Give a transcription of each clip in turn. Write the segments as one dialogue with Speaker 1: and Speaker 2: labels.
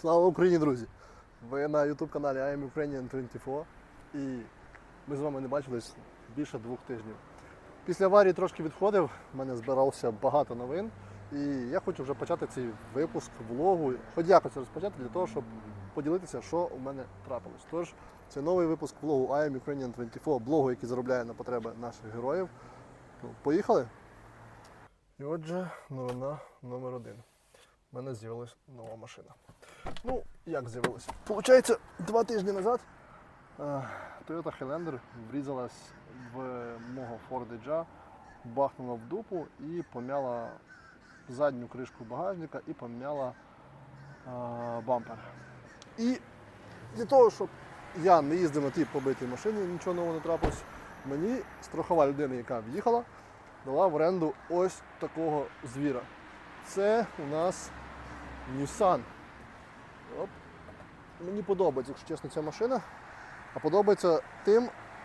Speaker 1: Слава Україні, друзі! Ви на YouTube каналі I am Ukrainian 24 і ми з вами не бачились більше двох тижнів. Після аварії трошки відходив, в мене збирався багато новин. І я хочу вже почати цей випуск влогу, хоч якось розпочати для того, щоб поділитися, що у мене трапилось. Тож, це новий випуск влогу I am Ukrainian 24, блогу, який заробляє на потреби наших героїв. Ну, поїхали? І отже, новина номер один. У мене з'явилась нова машина. Ну, як з'явилося? Получається, два тижні назад е, Toyota Highlander врізалась в мого Ford Edge, бахнула в дупу і пом'яла задню кришку багажника і пом'яла е, бампер. І для того, щоб я не їздив на тій побитій машині, нічого нового не трапилось, мені страхова людина, яка в'їхала, дала в оренду ось такого звіра. Це у нас Nissan. Оп. Мені подобається, якщо чесно, ця машина. А подобається тим,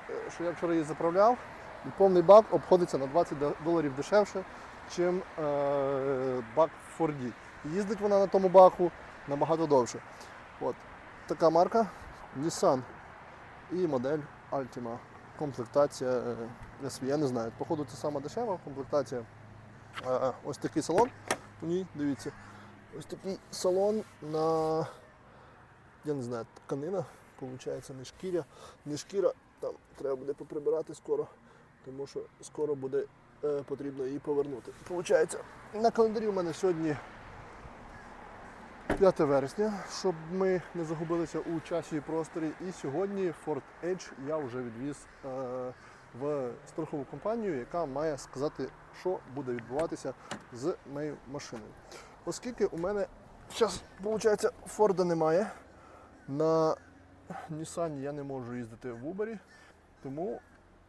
Speaker 1: е, що я вчора її заправляв, і повний бак обходиться на 20 доларів дешевше, ніж е, бак в Форді. Їздить вона на тому баку набагато довше. От. Така марка Nissan і модель Altima. Комплектація е, SV, я не знаю. Походу це сама дешева комплектація. Ось такий салон у ній, дивіться. Ось такий салон на, я не знаю, тканина, виходить, не шкіря. Не шкіра, там треба буде поприбирати скоро, тому що скоро буде е, потрібно її повернути. Получається, на календарі у мене сьогодні 5 вересня, щоб ми не загубилися у часі і просторі. І сьогодні Ford Edge я вже відвіз е, в страхову компанію, яка має сказати, що буде відбуватися з моєю машиною. Оскільки у мене зараз, виходить, Форда немає, на Nissan я не можу їздити в Uber, тому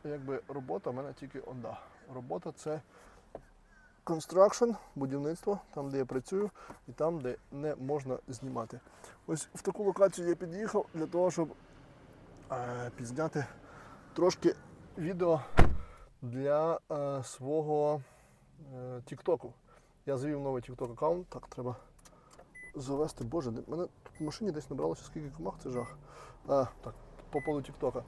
Speaker 1: якби робота в мене тільки одна. Робота це construction, будівництво, там, де я працюю, і там, де не можна знімати. Ось в таку локацію я під'їхав для того, щоб е, підзняти трошки відео для е, свого е, Тіктоку. Я завів новий TikTok аккаунт. Так, треба завести. Боже, мене в машині десь набралося скільки комах, це жах. А, так, по полу Тіктока.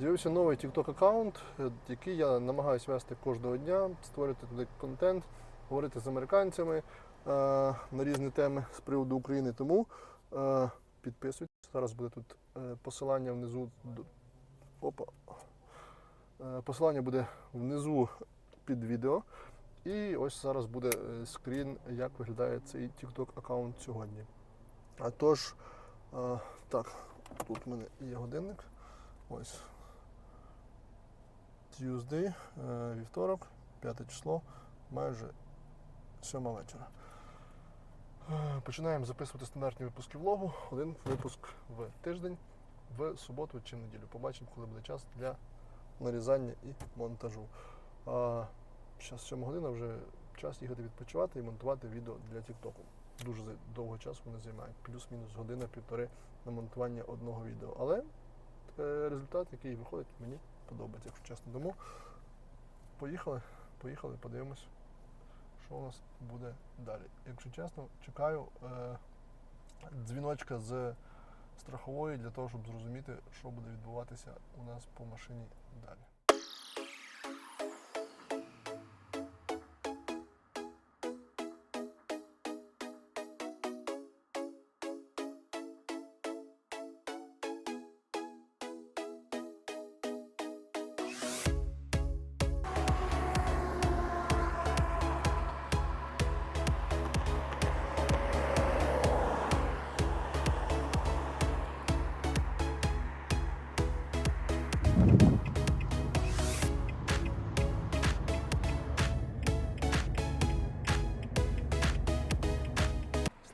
Speaker 1: З'явився новий TikTok аккаунт, е, який я намагаюся вести кожного дня, створювати туди контент, говорити з американцями е, на різні теми з приводу України. Тому е, підписуйтесь. Зараз буде тут посилання внизу. Опа. Посилання буде внизу під відео. І ось зараз буде скрін, як виглядає цей TikTok аккаунт сьогодні. А тож, е, так, тут у мене є годинник. Ось. Tuesday, е, вівторок, 5 число, майже 7 вечора. Е, Починаємо записувати стандартні випуски влогу. Один випуск в тиждень, в суботу чи неділю. Побачимо, коли буде час для нарізання і монтажу. А, Зараз 7 година вже час їхати відпочивати і монтувати відео для Тіктоку. Дуже довго часу вони займають, плюс-мінус година-півтори на монтування одного відео. Але е, результат, який виходить, мені подобається, якщо чесно. Тому поїхали, поїхали, подивимось, що у нас буде далі. Якщо чесно, чекаю е, дзвіночка з страхової для того, щоб зрозуміти, що буде відбуватися у нас по машині далі.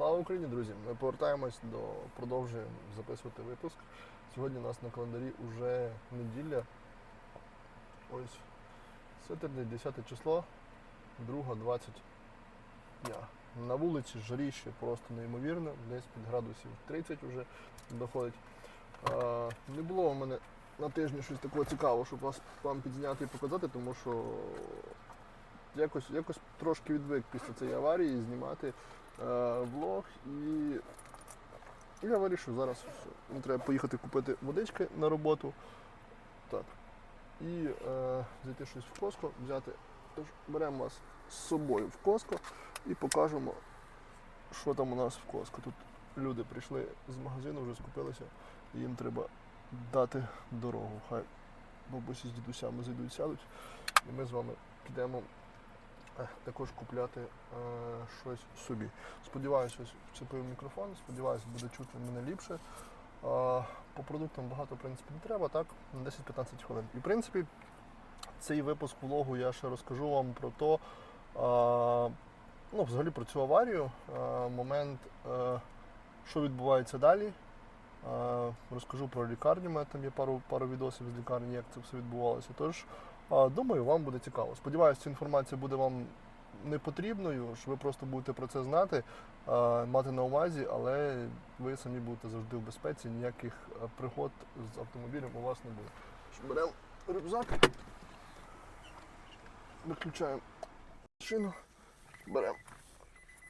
Speaker 1: Слава Україні, друзі! Ми повертаємось до продовжуємо записувати випуск. Сьогодні у нас на календарі вже неділя. Ось Сетерний, 10 число, друга 20 дня. На вулиці жаріще просто неймовірно, десь під градусів 30 вже доходить. Не було у мене на тижні щось такого цікавого, щоб вас вам підзняти і показати, тому що якось, якось трошки відвик після цієї аварії знімати влог і Я вирішив зараз все. Треба поїхати купити водички на роботу. Так. І е, зайти щось в Коско, взяти. Тож беремо вас з собою в Коско і покажемо, що там у нас в Коско. Тут люди прийшли з магазину, вже скупилися, і їм треба дати дорогу. Хай бабусі з дідусями зайдуть, сядуть, і ми з вами підемо е, також купляти е, щось собі. Сподіваюся, ось вцепив мікрофон, сподіваюся, буде чути мене ліпше. А, по продуктам багато в принципі не треба, так? На 10-15 хвилин. І в принципі, цей випуск влогу я ще розкажу вам про то, а, ну, взагалі про цю аварію, а, момент, а, що відбувається далі. А, розкажу про лікарню, у мене там є пару, пару відосів з лікарні, як це все відбувалося. Тож, думаю, вам буде цікаво. Сподіваюся, ця інформація буде вам не потрібною, що ви просто будете про це знати, мати на увазі, але ви самі будете завжди в безпеці, ніяких а, пригод з автомобілем у вас не буде. Беремо рюкзак, виключаємо машину, беремо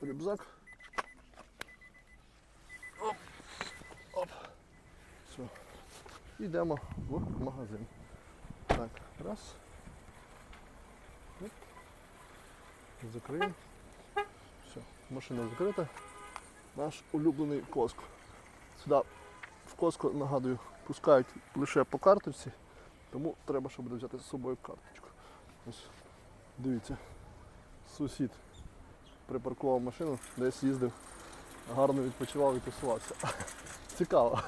Speaker 1: рюкзак. Оп, оп. Все. Йдемо в магазин. Так, раз. Оп. Закриємо. Все, машина закрита. Наш улюблений Коско. Сюди в Коско, нагадую, пускають лише по карточці, тому треба, щоб буде взяти з собою карточку. Ось, дивіться, сусід припаркував машину, десь їздив, гарно відпочивав і тусувався. Цікаво.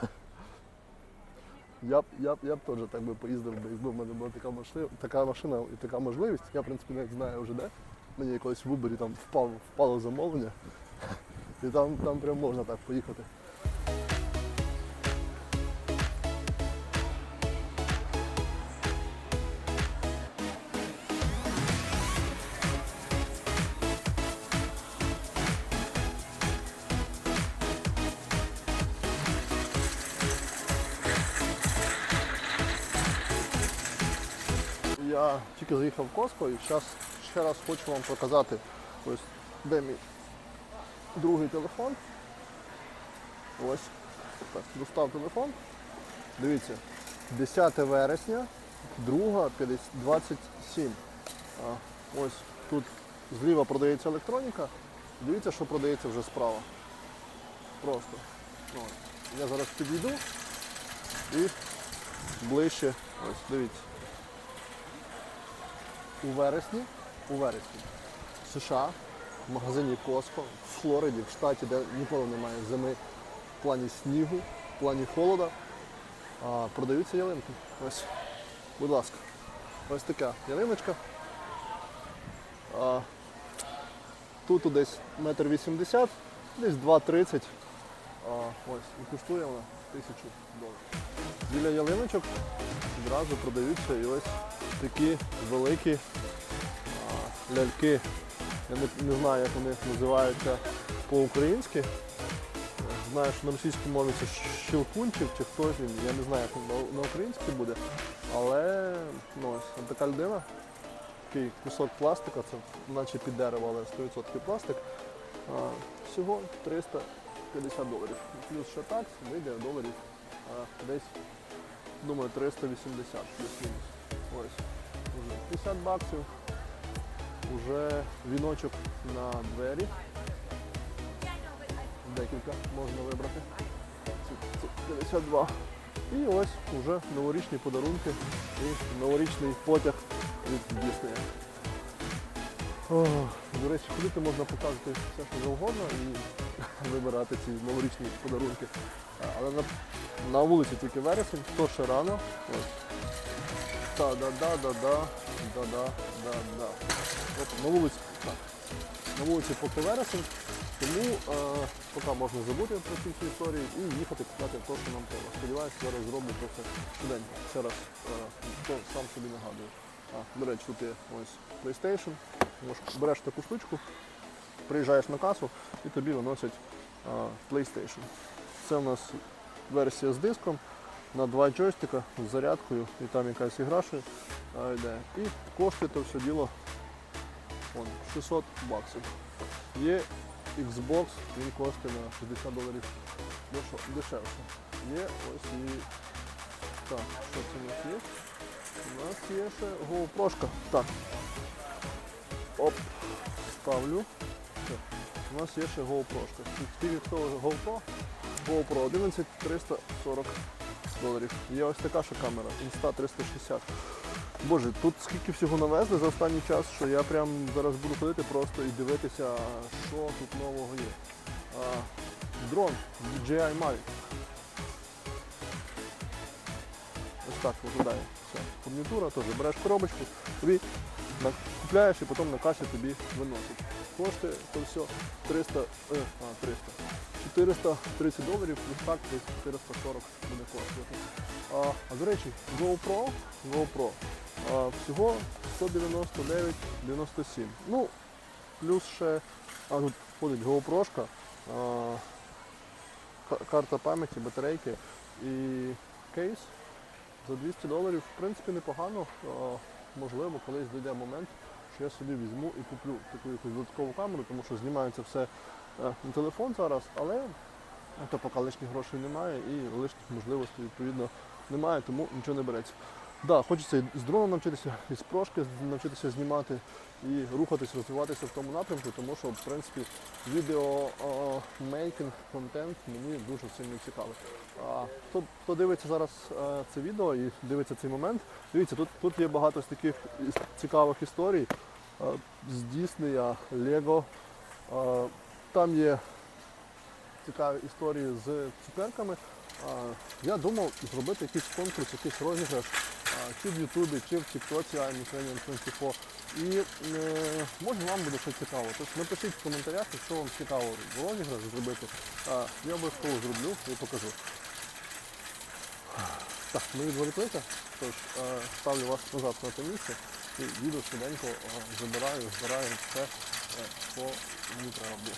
Speaker 1: Я б, я, я б теж так би поїздив, би, якби в мене була така машина, така машина і така можливість. Я, в принципі, навіть знаю вже де. Мені колись в Убері там впав, впало замовлення. І там, там прям можна так поїхати. Я тільки заїхав в Коско і зараз ще раз хочу вам показати, ось де мій другий телефон. Ось. Так, достав телефон. Дивіться, 10 вересня, друга 27. А, ось тут зліва продається електроніка. Дивіться, що продається вже справа. Просто. Ну, от. Я зараз підійду і ближче. Ось, дивіться. У вересні, у вересні США, в магазині Costco, в Флориді, в штаті, де ніколи немає зими в плані снігу, в плані холода, а, продаються ялинки. Ось, будь ласка, ось така ялиночка. А, тут десь метр вісімдесят, десь 2,30. А, ось, і коштує вона тисячу доларів. Біля ялиночок відразу продаються і ось такі великі ляльки. Я не, не знаю, як вони називаються по-українськи. Знаю, що на російській мові це щелкунчик чи хтось він. Я не знаю, як він на, українській буде. Але ну, ось така людина, такий кусок пластика, це наче під дерево, але 100% пластик. А, всього 350 доларів. Плюс ще такс вийде доларів а, десь, думаю, 380 плюс-мінус. Ось. 50 баксів. Уже віночок на двері. Декілька можна вибрати. Це- це 52. І ось уже новорічні подарунки і новорічний потяг від Діснея. До речі, ходити можна показувати все, що завгодно і вибирати ці новорічні подарунки. Але на, на вулиці тільки вересень, то ще рано. Та-да-да-да-да. Да-да-да-да. От на вулиці, так. На вулиці поки вересень, тому е, поки можна забути про ці всі історії і їхати купляти те, що нам треба. Сподіваюся, зараз зроблю трохи швиденько. Ще раз е, то сам собі нагадую. А, до речі, тут є ось PlayStation. Можеш- Береш таку штучку, приїжджаєш на касу і тобі виносять а, PlayStation. Це у нас версія з диском на два джойстика з зарядкою і там якась ігра ще а, йде. І коштує то все діло вон, 600 баксів. Є Xbox, він коштує на 60 доларів дешевше. Є ось і. Так, що це у нас є? У нас є ще GoPro. Так. Оп, ставлю. Все. У нас є ще GoPro. Скільки того GoPro? GoPro 11 340 доларів. Є ось така ще камера, Insta 360. Боже, тут скільки всього навезли за останній час, що я прям зараз буду ходити просто і дивитися, що тут нового є. А, дрон DJI Mavic. Ось так виглядає. Все. Фурнітура теж. Береш коробочку, тобі купляєш і потім на касі тобі виносить. Коштує то все 300, е, а, 300. 430 доларів, плюс так десь 440 буде коштувати. А, до речі, GoPro, GoPro а, всього 199,97. Ну, плюс ще, а тут входить GoPro, а, карта пам'яті, батарейки і кейс за 200 доларів, в принципі, непогано. А, можливо, колись дійде момент, що я собі візьму і куплю таку якусь додаткову камеру, тому що знімається все телефон зараз, але ну, то поки лишніх грошей немає і лишніх можливостей відповідно немає, тому нічого не береться. Да, хочеться і з дрона навчитися, і з прошки навчитися знімати і рухатись, розвиватися в тому напрямку, тому що в принципі відео мейкінг, контент мені дуже сильно цікавий. А, хто, хто дивиться зараз е, це відео і дивиться цей момент, дивіться, тут, тут є багато з таких цікавих історій е, з Діснея, Лего. Е, Там є цікаві історії з цукерками. Я думав зробити якийсь конкурс, якийсь розіграш чи в Ютубі, чи в Тіктоці I'm Ukrainian 24. І е, може вам буде щось цікаво. Тож напишіть в коментарях, якщо вам цікаво розіграш зробити. Я обов'язково зроблю і покажу. Так, ми відволіклися, тож е, ставлю вас назад на те місце і їду швиденько, е, забираю, збираю все, е, що мені треба було.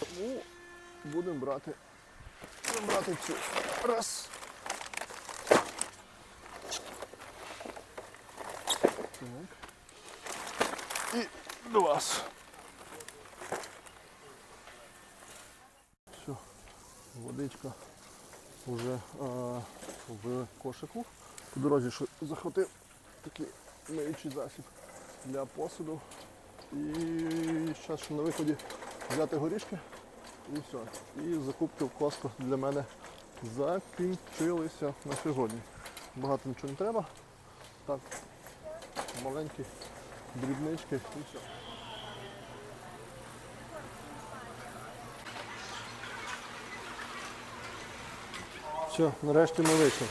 Speaker 1: Тому будемо брати, будемо брати цю. Раз. Так. І два. Все, водичка вже а, в кошику. По дорозі ще захватив такий миючий засіб для посуду. І зараз ще на виході взяти горішки і все. І закупки в Костко для мене закінчилися на сьогодні. Багато нічого не треба. Так, маленькі дрібнички і все. Все, нарешті ми вийшли.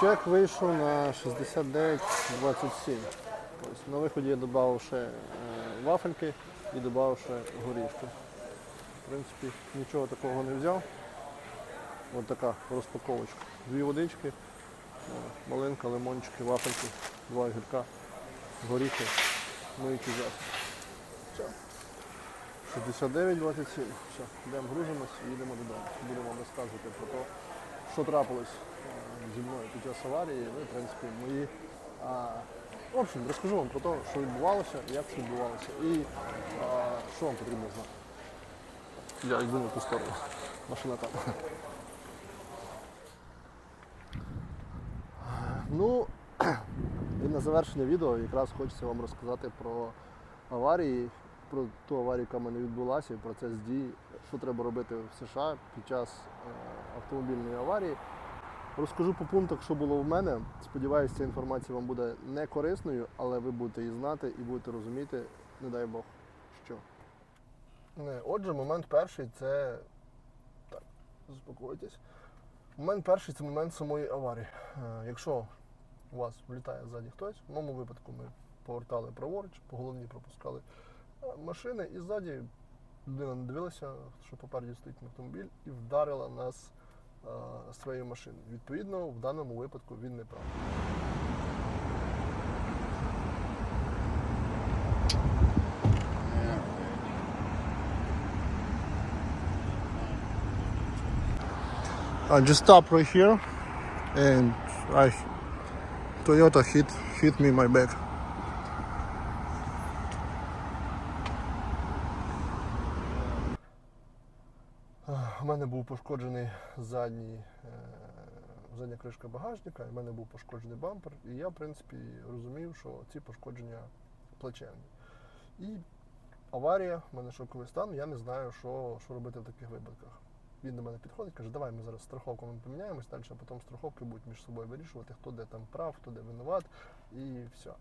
Speaker 1: Чек вийшов на 69,27. Ось, на виході я додав ще е, вафельки і додав ще горішки. В принципі, нічого такого не взяв. Ось така розпаковочка. Дві водички, малинка, лимончики, вафельки, два огірка, горіхи, миючий засіб. Все. 69,27. Все, йдемо грузимось і їдемо додому. Будемо вам розказувати про те, що трапилось е, зі мною під час аварії. Ну, в принципі, мої. А, в общем, розкажу вам про те, що відбувалося, як це відбувалося і а, що вам потрібно знати. Я йду на ту сторону. Машина там. Ну, і на завершення відео якраз хочеться вам розказати про аварії, про ту аварію, яка в мене відбулася, і процес дій, що треба робити в США під час е, автомобільної аварії. Розкажу по пунктах, що було в мене. Сподіваюся, ця інформація вам буде не корисною, але ви будете її знати і будете розуміти, не дай Бог, Отже, момент перший це. Так, заспокойтесь. Момент перший це момент самої аварії. Е, Якщо у вас влітає ззаді хтось, в моєму випадку ми повертали праворуч, по головні пропускали е, машини, і ззаді людина не дивилася, що попереді стоїть автомобіль, і вдарила нас е, своєю машиною. Відповідно, в даному випадку він не прав. I just stopped right here and I Toyota hit hit me in my back. У мене був пошкоджений задній, е, задня кришка багажника, і в мене був пошкоджений бампер, і я, в принципі, розумів, що ці пошкодження плачевні. І аварія, в мене шоковий стан, я не знаю, що, що робити в таких випадках. Він до мене підходить, каже, давай ми зараз страховку ми поміняємось, далі а потім страховки будуть між собою вирішувати, хто де там прав, хто де винуват, і все.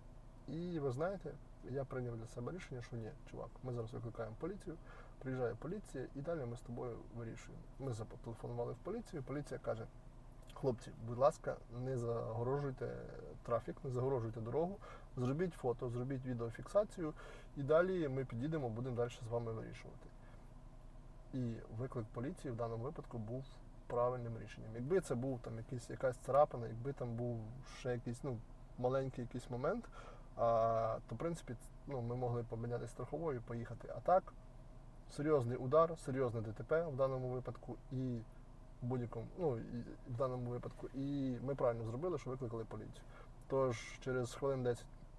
Speaker 1: І ви знаєте, я прийняв для себе рішення, що ні, чувак, ми зараз викликаємо поліцію, приїжджає поліція, і далі ми з тобою вирішуємо. Ми зателефонували в поліцію, поліція каже. Хлопці, будь ласка, не загорожуйте трафік, не загорожуйте дорогу, зробіть фото, зробіть відеофіксацію, і далі ми підійдемо, будемо далі з вами вирішувати. І виклик поліції в даному випадку був правильним рішенням. Якби це був там якийсь, якась царапина, якби там був ще якийсь ну, маленький якийсь момент, а, то в принципі ну, ми могли поміняти страховою і поїхати. А так, серйозний удар, серйозне ДТП в даному випадку і в будь-якому, ну і в даному випадку, і ми правильно зробили, що викликали поліцію. Тож через хвилин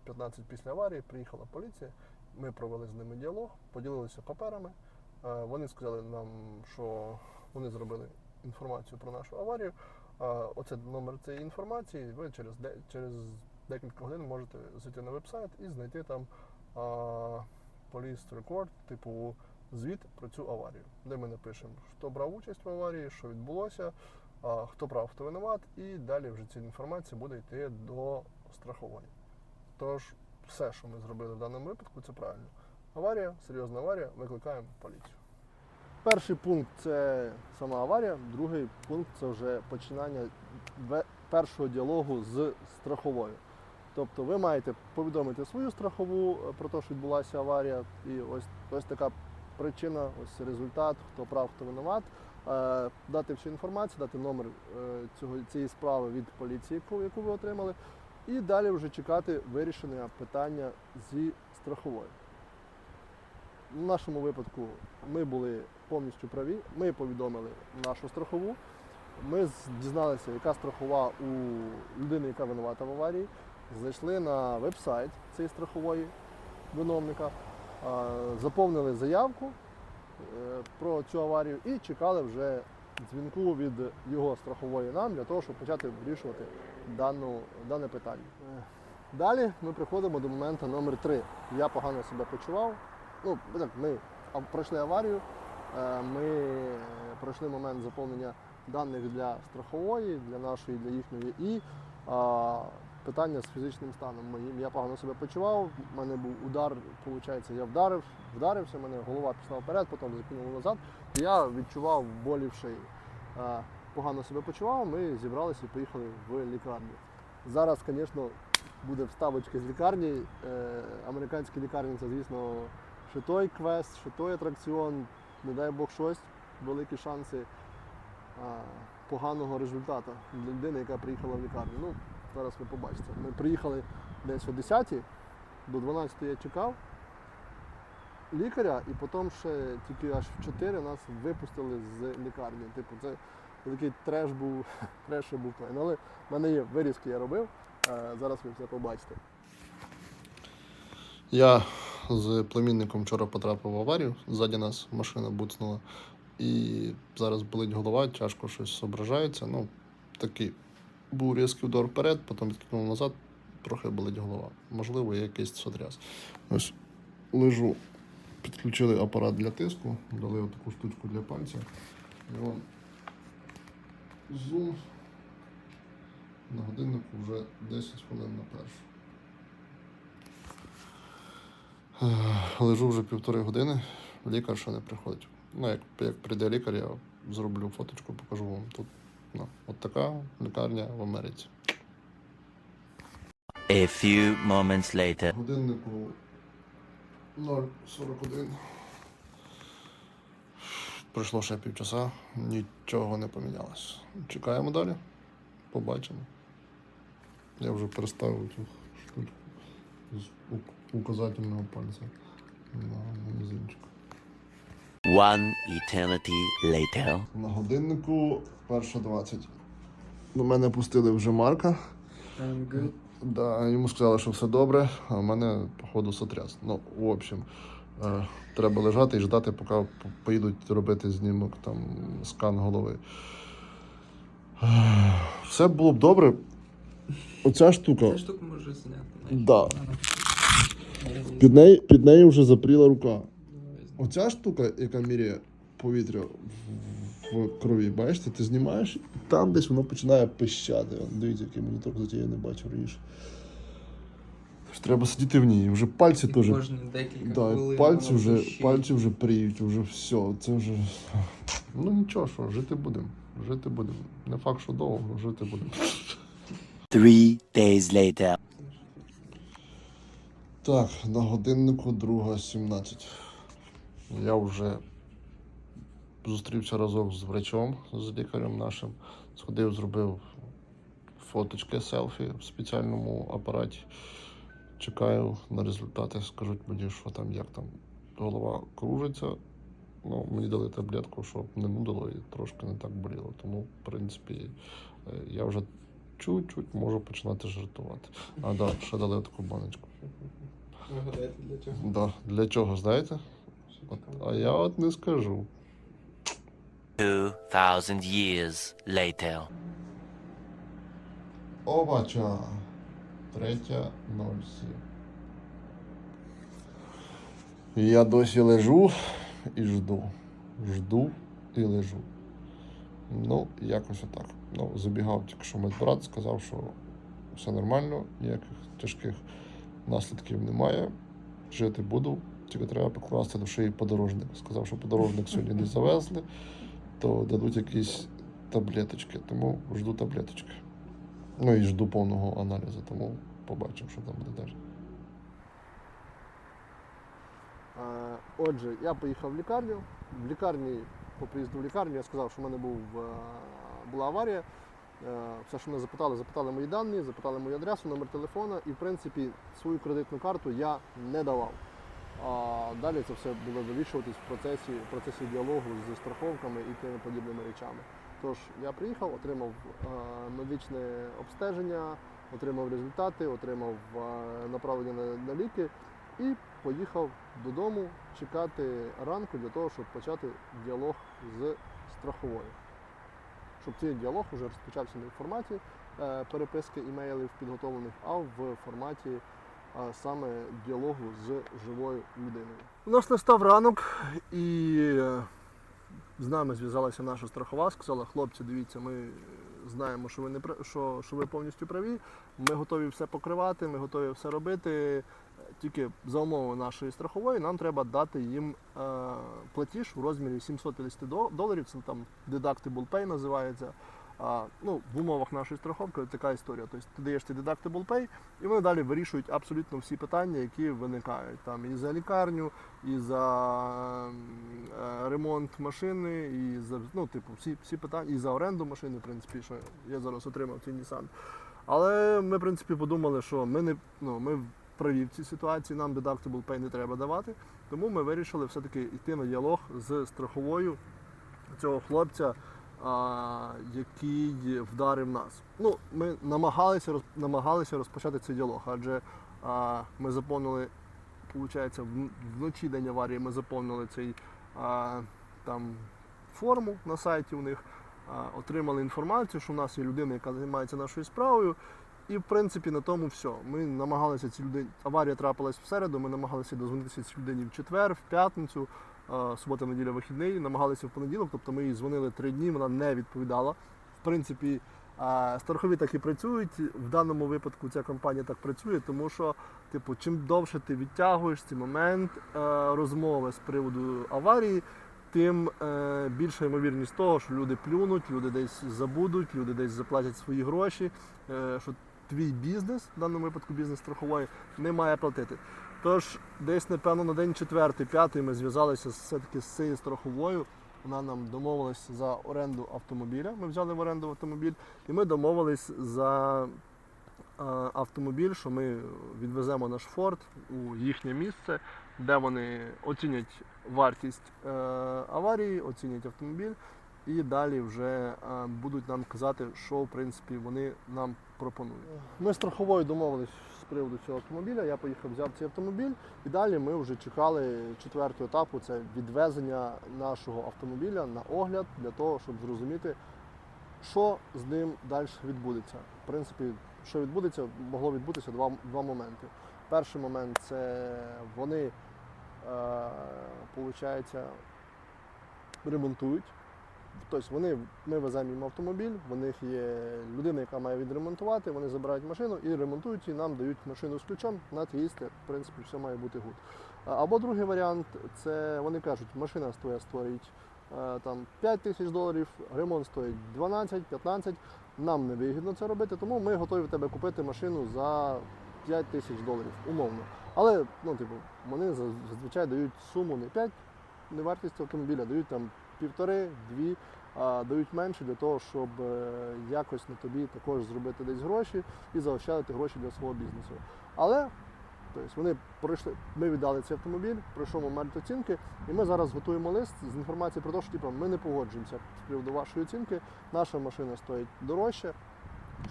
Speaker 1: 10-15 після аварії приїхала поліція, ми провели з ними діалог, поділилися паперами. Вони сказали нам, що вони зробили інформацію про нашу аварію. Оце номер цієї інформації. Ви через через декілька годин можете зайти на вебсайт і знайти там police record, типу звіт про цю аварію, де ми напишемо, хто брав участь в аварії, що відбулося, хто прав, хто винуват, і далі вже ця інформація буде йти до страхової. Тож, все, що ми зробили в даному випадку, це правильно. Аварія, серйозна аварія, викликаємо поліцію. Перший пункт це сама аварія, другий пункт це вже починання першого діалогу з страховою. Тобто ви маєте повідомити свою страхову е, про те, що відбулася аварія, і ось, ось така причина, ось результат, хто прав, хто винуват. Е, Дати всю інформацію, дати номер е, цього, цієї справи від поліції, яку, яку ви отримали, і далі вже чекати вирішення питання зі страховою. В нашому випадку ми були повністю праві. Ми повідомили нашу страхову. Ми дізналися, яка страхова у людини, яка винувата в аварії. Зайшли на веб-сайт цієї страхової виновника, заповнили заявку е, про цю аварію і чекали вже дзвінку від його страхової нам для того, щоб почати вирішувати дану, дане питання. Е, Далі ми приходимо до моменту номер 3 Я погано себе почував. Ну, ми пройшли аварію, е, ми пройшли момент заповнення даних для страхової, для нашої, для їхньої, і а, питання з фізичним станом моїм. Я погано себе почував, в мене був удар, виходить, я вдарив, вдарився, мене голова пішла вперед, потім закинула назад. Я відчував болі в шиї. Е, Погано себе почував, ми зібралися і поїхали в лікарню. Зараз, звісно, буде вставочка з лікарні. Е, Американські лікарні це, звісно, що той квест, що той атракціон, не дай Бог щось, великі шанси а, поганого результату для людини, яка приїхала в лікарню. Ну, зараз ви побачите. Ми приїхали десь о 10 до 12 я чекав лікаря, і потім ще тільки аж в 4 нас випустили з лікарні. Типу, це такий треш був, треш був той. Ну, Але в мене є вирізки, я робив. Е, Зараз ви все побачите. Я з племінником вчора потрапив в аварію. Ззаді нас машина буцнула. І зараз болить голова, тяжко щось зображається. Ну, такий був різкий удар вперед, потім відкинув назад, трохи болить голова. Можливо, є якийсь сотряс. Ось лежу, підключили апарат для тиску, дали таку штучку для пальця. І вон зум. На годиннику вже 10 хвилин на першу. Лежу вже півтори години, лікар ще не приходить. Ну, як, як прийде лікар, я зроблю фоточку, покажу вам тут. Ну, от така лікарня в Америці.
Speaker 2: A few moments later.
Speaker 1: Годиннику 0,41. Пройшло ще півчаса, нічого не помінялось. Чекаємо далі. Побачимо. Я вже переставив цю штучку з указательного пальця на мізинчик.
Speaker 2: One eternity later.
Speaker 1: На годиннику перша 20. До мене пустили вже Марка.
Speaker 3: I'm good.
Speaker 1: Да, йому сказали, що все добре, а в мене, походу, сотряс. Ну, в общем, е, треба лежати і ждати, поки поїдуть робити знімок, там, скан голови. Е, Все було б добре. Оця штука.
Speaker 3: Ця штука може зняти.
Speaker 1: Да. Під нею, під нею вже запріла рука. Оця штука, яка міряє повітря в, в крові, бачите, ти знімаєш, і там десь воно починає пищати. Дивіться, який монітор, кстати, я не бачив раніше. Тож Треба сидіти в ній. Вже пальці теж. Да, пальці вже,
Speaker 3: пищить.
Speaker 1: пальці вже пріють, вже все. Це вже. Ну нічого, що, жити будемо. Жити будемо. Не факт, що довго, жити будемо.
Speaker 2: Three days later.
Speaker 1: Так, на годиннику друга 17. Я вже зустрівся разом з врачом, з лікарем нашим. Сходив, зробив фоточки селфі в спеціальному апараті. Чекаю на результати. Скажуть мені, що там, як там голова кружиться. Ну, мені дали таблетку, щоб не нудило і трошки не так боліло. Тому, в принципі, е, я вже чуть-чуть можу починати жартувати. А да, ще дали таку баночку.
Speaker 3: Ви гадаєте для чого?
Speaker 1: Да. Для чого, знаєте? От, а я от не скажу.
Speaker 2: Two thousand years later.
Speaker 1: Обача. Третя 07. Я досі лежу і жду. Жду і лежу. Ну, якось отак. Ну, забігав тільки що медбрат, сказав, що все нормально, ніяких тяжких наслідків немає. Жити буду, тільки треба покласти до шиї подорожник. Сказав, що подорожник сьогодні не завезли, то дадуть якісь таблеточки, тому жду таблеточки. Ну і жду повного аналізу, тому побачимо, що там буде далі. Отже, я поїхав в лікарню. В лікарні, по приїзду в лікарню, я сказав, що в мене був, е, була аварія. Е, Все, що мене запитали, запитали мої дані, запитали мою адресу, номер телефона, і в принципі свою кредитну карту я не давав. А далі це все було вирішуватись в процесі, в процесі діалогу зі страховками і тими подібними речами. Тож я приїхав, отримав е, медичне обстеження, отримав результати, отримав е, направлення на, на ліки і поїхав додому чекати ранку для того, щоб почати діалог з страховою. Щоб цей діалог вже розпочався не в форматі е, переписки імейлів підготовлених, а в форматі е, саме діалогу з живою людиною. У нас настав ранок і е, з нами зв'язалася наша страхова, сказала, хлопці, дивіться, ми знаємо, що ви не що, що ви повністю праві. Ми готові все покривати, ми готові все робити. Тільки за умови нашої страхової нам треба дати їм е, платіж у розмірі 750 доларів. Це там deductible pay називається. А, ну, в умовах нашої страховки така історія. Тобто ти даєш цей deductible pay, і вони далі вирішують абсолютно всі питання, які виникають. Там і за лікарню, і за е, ремонт машини, і за ну, типу, всі, всі питання, і за оренду машини, в принципі, що я зараз отримав цей Nissan. Але ми, в принципі, подумали, що ми не ну, ми праві в цій ситуації, нам deductible pay не треба давати. Тому ми вирішили все-таки йти на діалог з страховою цього хлопця, а, який вдарив нас. Ну, ми намагалися, намагалися розпочати цей діалог, адже а, ми заповнили, виходить, вночі день аварії ми заповнили цей а, там форму на сайті у них, отримали інформацію, що в нас є людина, яка займається нашою справою. І в принципі на тому все. Ми намагалися цій людині. Аварія трапилась в середу. Ми намагалися дозвонитися цій людині в четвер, в п'ятницю, е, субота, неділя, вихідний. Намагалися в понеділок. Тобто ми їй дзвонили три дні. Вона не відповідала. В принципі, е, страхові так і працюють. В даному випадку ця компанія так працює, тому що, типу, чим довше ти відтягуєш цей момент е, розмови з приводу аварії. Тим е, більша ймовірність того, що люди плюнуть, люди десь забудуть, люди десь заплатять свої гроші, е, що твій бізнес, в даному випадку бізнес страхової, не має платити. Тож, десь, напевно, на день четвертий, п'ятий ми зв'язалися все-таки з цією страховою. Вона нам домовилась за оренду автомобіля. Ми взяли в оренду автомобіль, і ми домовились за е, автомобіль, що ми відвеземо наш форт у їхнє місце де вони оцінять вартість е, аварії, оцінять автомобіль, і далі вже е, будуть нам казати, що в принципі вони нам пропонують. Ми страховою домовились з приводу цього автомобіля. Я поїхав, взяв цей автомобіль, і далі ми вже чекали четвертого етапу це відвезення нашого автомобіля на огляд для того, щоб зрозуміти, що з ним далі відбудеться. В принципі, що відбудеться, могло відбутися два, два моменти. Перший момент це вони, е, ремонтують. Тобто вони, ми веземо їм автомобіль, в них є людина, яка має відремонтувати, вони забирають машину і ремонтують, і нам дають машину з ключом на їсти. В принципі, все має бути гуд. Або другий варіант це вони кажуть, машина стоїть, стоїть е, там 5 тисяч доларів, ремонт стоїть 12-15. Нам не вигідно це робити, тому ми готові тебе купити машину за 5 тисяч доларів, умовно. Але ну, типу, вони зазвичай дають суму не 5, не вартість автомобіля, дають там півтори, дві, а дають менше для того, щоб е, якось на тобі також зробити десь гроші і заощадити гроші для свого бізнесу. Але тобто, вони пройшли, ми віддали цей автомобіль, пройшов момент оцінки, і ми зараз готуємо лист з інформацією про те, що типу, ми не погоджуємося з приводу вашої оцінки. Наша машина стоїть дорожче.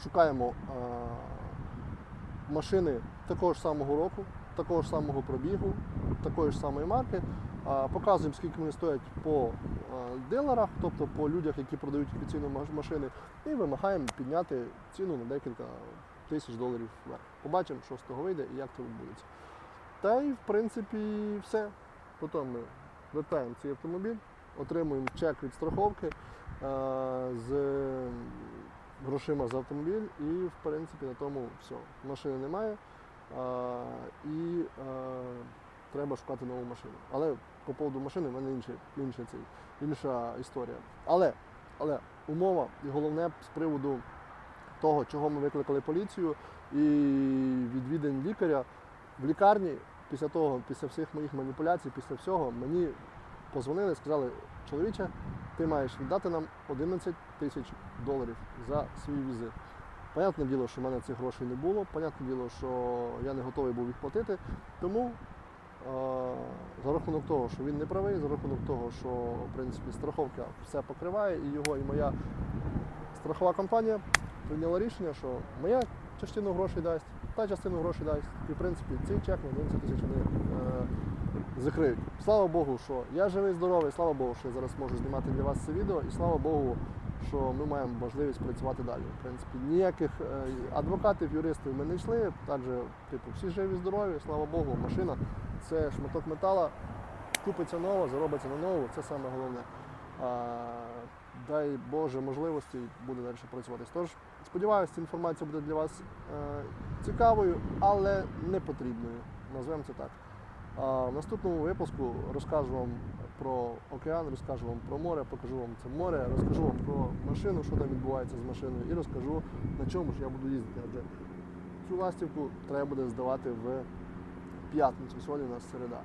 Speaker 1: Шукаємо е, машини такого ж самого року, такого ж самого пробігу, такої ж самої марки. Показуємо, скільки вони стоять по е, дилерах, тобто по людях, які продають офіційно маш- машини, і вимагаємо підняти ціну на декілька тисяч доларів вверх. Побачимо, що з того вийде і як це відбудеться. Та й в принципі все. Потім ми вертаємо цей автомобіль, отримуємо чек від страховки е, з грошима за автомобіль, і в принципі на тому все. Машини немає. е, І треба шукати нову машину. Але по поводу машини в мене інший цей, інша історія. Але, але умова і головне з приводу того, чого ми викликали поліцію і відвідань лікаря в лікарні після того, після всіх моїх маніпуляцій, після всього, мені позвонили сказали, чоловіче, ти маєш віддати нам 11 тисяч доларів за свій візит. Понятне діло, що в мене цих грошей не було, понятне діло, що я не готовий був їх платити. Тому за рахунок того, що він не правий, за рахунок того, що в принципі страховка все покриває, і його, і моя страхова компанія прийняла рішення, що моя частину грошей дасть, та частину грошей дасть. І в принципі цей чек на 11 тисяч вони е, закриють. Слава Богу, що я живий, здоровий, слава Богу, що я зараз можу знімати для вас це відео, і слава Богу, що ми маємо можливість працювати далі. В принципі, ніяких е, адвокатів, юристів ми не йшли, адже типу, всі живі, здорові, слава Богу, машина це шматок метала, купиться нова, заробиться на нову, це саме головне. А, дай Боже можливості буде далі працювати. Тож сподіваюся, ця інформація буде для вас е, цікавою, але не потрібною. Назвемо це так. А в наступному випуску розкажу вам про океан, розкажу вам про море, покажу вам це море, розкажу вам про машину, що там відбувається з машиною, і розкажу, на чому ж я буду їздити. Адже цю ластівку треба буде здавати в п'ятницю. Сьогодні у нас середа.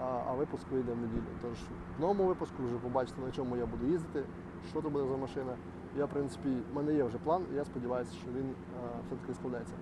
Speaker 1: А, а випуск вийде в неділю. Тож в новому випуску вже побачите, на чому я буду їздити, що це буде за машина. Я, в принципі, в мене є вже план, і я сподіваюся, що він е, все-таки складеться.